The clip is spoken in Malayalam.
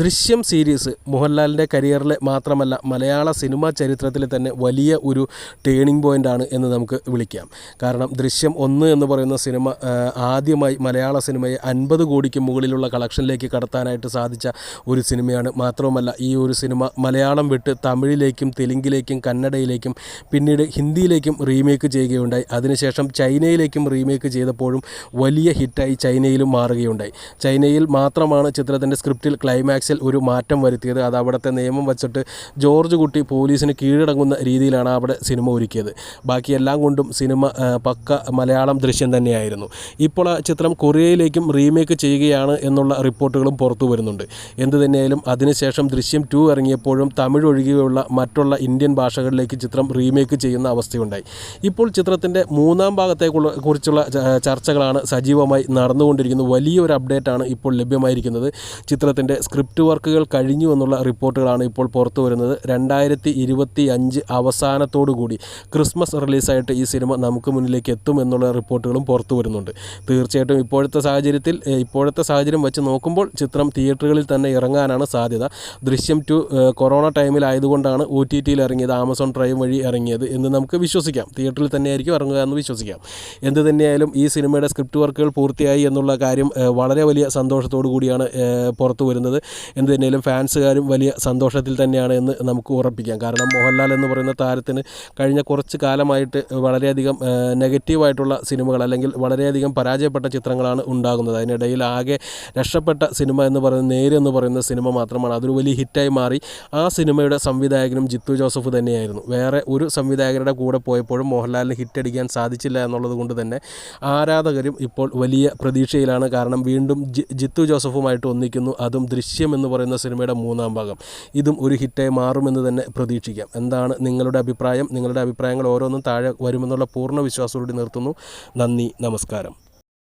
ദൃശ്യം സീരീസ് മോഹൻലാലിന്റെ കരിയറിലെ മാത്രമല്ല മലയാള സിനിമാ ചരിത്രത്തിലെ തന്നെ വലിയ ഒരു ടേണിംഗ് പോയിന്റാണ് എന്ന് നമുക്ക് വിളിക്കാം. കാരണം ദൃശ്യം ഒന്ന് എന്ന് പറയുന്ന സിനിമ ആദ്യമായി മലയാള സിനിമയെ അൻപത് കോടിക്ക് മുകളിലുള്ള കളക്ഷനിലേക്ക് കടത്താനായിട്ട് സാധിച്ച ഒരു സിനിമയാണ്. മാത്രവുമല്ല ഈ ഒരു സിനിമ മലയാളം വിട്ട് തമിഴിലേക്കും തെലുങ്കിലേക്കും കന്നഡയിലേക്കും പിന്നീട് ഹിന്ദിയിലേക്കും റീമേക്ക് ചെയ്യുകയുണ്ടായി. അതിനുശേഷം ചൈനയിലേക്കും റീമേക്ക് ചെയ്തപ്പോഴും വലിയ ഹിറ്റായി ചൈനയിലും മാറുകയുണ്ടായി. ചൈനയിൽ മാത്രമാണ് ചിത്രത്തിന്റെ സ്ക്രിപ്റ്റിൽ ക്ലൈമാക്സിൽ ഒരു മാറ്റം വരുത്തിയത്. അത് അവിടുത്തെ നിയമം വച്ചിട്ട് ജോർജ് കുട്ടി പോലീസിന് കീഴടങ്ങുന്ന രീതിയിലാണ് അവിടെ സിനിമ ഒരുക്കിയത്. ബാക്കി എല്ലാം കൊണ്ടും സിനിമ പക്ക മലയാളം ദൃശ്യം തന്നെയായിരുന്നു. ഇപ്പോൾ ആ ചിത്രം കൊറിയയിലേക്കും റീമേക്ക് ചെയ്യുകയാണ് എന്നുള്ള റിപ്പോർട്ടുകളും പുറത്തു വരുന്നുണ്ട്. എന്തു തന്നെയായാലും അതിനുശേഷം ദൃശ്യം ടു ഇറങ്ങിയപ്പോഴും തമിഴ് ഒഴികെയുള്ള മറ്റുള്ള ഇന്ത്യൻ ഭാഷകളിലേക്ക് ചിത്രം റീമേക്ക് ചെയ്യുന്ന അവസ്ഥയുണ്ടായി. ഇപ്പോൾ ചിത്രത്തിന്റെ മൂന്നാം ഭാഗത്തേക്കുള്ള കുറിച്ചുള്ള ചർച്ചകളാണ് സജീവമായി നടന്നുകൊണ്ടിരിക്കുന്നത് വലിയൊരു അപ്ഡേറ്റാണ് ഇപ്പോൾ ലഭ്യമായിരിക്കുന്നത്. ചിത്രത്തിന്റെ സ്ക്രിപ്റ്റ് വർക്കുകൾ കഴിഞ്ഞു എന്നുള്ള റിപ്പോർട്ടുകളാണ് ഇപ്പോൾ പുറത്തു വരുന്നത്. രണ്ടായിരത്തി ഇരുപത്തി അഞ്ച് അവസാനത്തോടു കൂടി ക്രിസ്മസ് റിലീസായിട്ട് ഈ സിനിമ നമുക്ക് മുന്നിലേക്ക് എത്തും എന്നുള്ള റിപ്പോർട്ടുകളും പുറത്തു വരുന്നുണ്ട്. തീർച്ചയായിട്ടും ഇപ്പോഴത്തെ സാഹചര്യത്തിൽ ഇപ്പോഴത്തെ സാഹചര്യം വെച്ച് നോക്കുമ്പോൾ ചിത്രം തിയേറ്ററുകളിൽ തന്നെ ഇറങ്ങാനാണ് സാധ്യത. ദൃശ്യം ടു കൊറോണ ടൈമിലായതുകൊണ്ടാണ് ഒ ടി ടിയിൽ ഇറങ്ങിയത് ആമസോൺ പ്രൈം വഴി ഇറങ്ങിയത് എന്ന് നമുക്ക് വിശ്വസിക്കാം. തിയേറ്ററിൽ തന്നെയായിരിക്കും ഇറങ്ങുക എന്ന് വിശ്വസിക്കാം. എന്ത് തന്നെയായാലും ഈ സിനിമയുടെ സ്ക്രിപ്റ്റ് വർക്കുകൾ പൂർത്തിയായി എന്നുള്ള കാര്യം വളരെ വലിയ സന്തോഷത്തോടു കൂടിയാണ് പുറത്തു വരുന്നത്. എന്ത് തന്നെയാലും ഫാൻസുകാരും വലിയ സന്തോഷത്തിൽ തന്നെയാണ് എന്ന് നമുക്ക് ഉറപ്പിക്കാം. കാരണം മോഹൻലാൽ എന്ന് പറയുന്ന താരത്തിന് കഴിഞ്ഞ കുറച്ച് കാലമായിട്ട് വളരെയധികം നെഗറ്റീവായിട്ടുള്ള സിനിമകൾ അല്ലെങ്കിൽ വളരെയധികം പരാജയപ്പെട്ട ചിത്രങ്ങളാണ് ഉണ്ടാകുന്നത്. അതിനിടയിൽ ആകെ രക്ഷപ്പെട്ട സിനിമ എന്ന് പറയുന്നത് നേര് എന്ന് പറയുന്ന സിനിമ മാത്രമാണ്. അതൊരു വലിയ ഹിറ്റായി മാറി. ആ സിനിമയുടെ സംവിധായകനും ജിത്തു ജോസഫ് തന്നെയായിരുന്നു. വേറെ ഒരു സംവിധായകരുടെ കൂടെ പോയപ്പോഴും മോഹൻലാലിന് ഹിറ്റടിക്കാൻ സാധിച്ചില്ല എന്നുള്ളത് കൊണ്ട് തന്നെ ആരാധകരും ഇപ്പോൾ വലിയ പ്രതീക്ഷയിലാണ്. കാരണം വീണ്ടും ജിത്തു ജോസഫുമായിട്ട് ഒന്നിക്കുന്നു. അതും ദൃശ്യം എന്ന് പറയുന്ന സിനിമയുടെ മൂന്നാം ഭാഗം. ഇതും ഒരു ഹിറ്റായി മാറുമെന്ന് തന്നെ പ്രതീക്ഷിക്കാം. എന്താണ് നിങ്ങളുടെ അഭിപ്രായം? നിങ്ങളുടെ അഭിപ്രായങ്ങൾ ഓരോന്നും താഴെ വരുമെന്നുള്ള പൂർണ വിശ്വാസത്തോടെ നിർത്തുന്നു. നന്ദി നമസ്കാരം.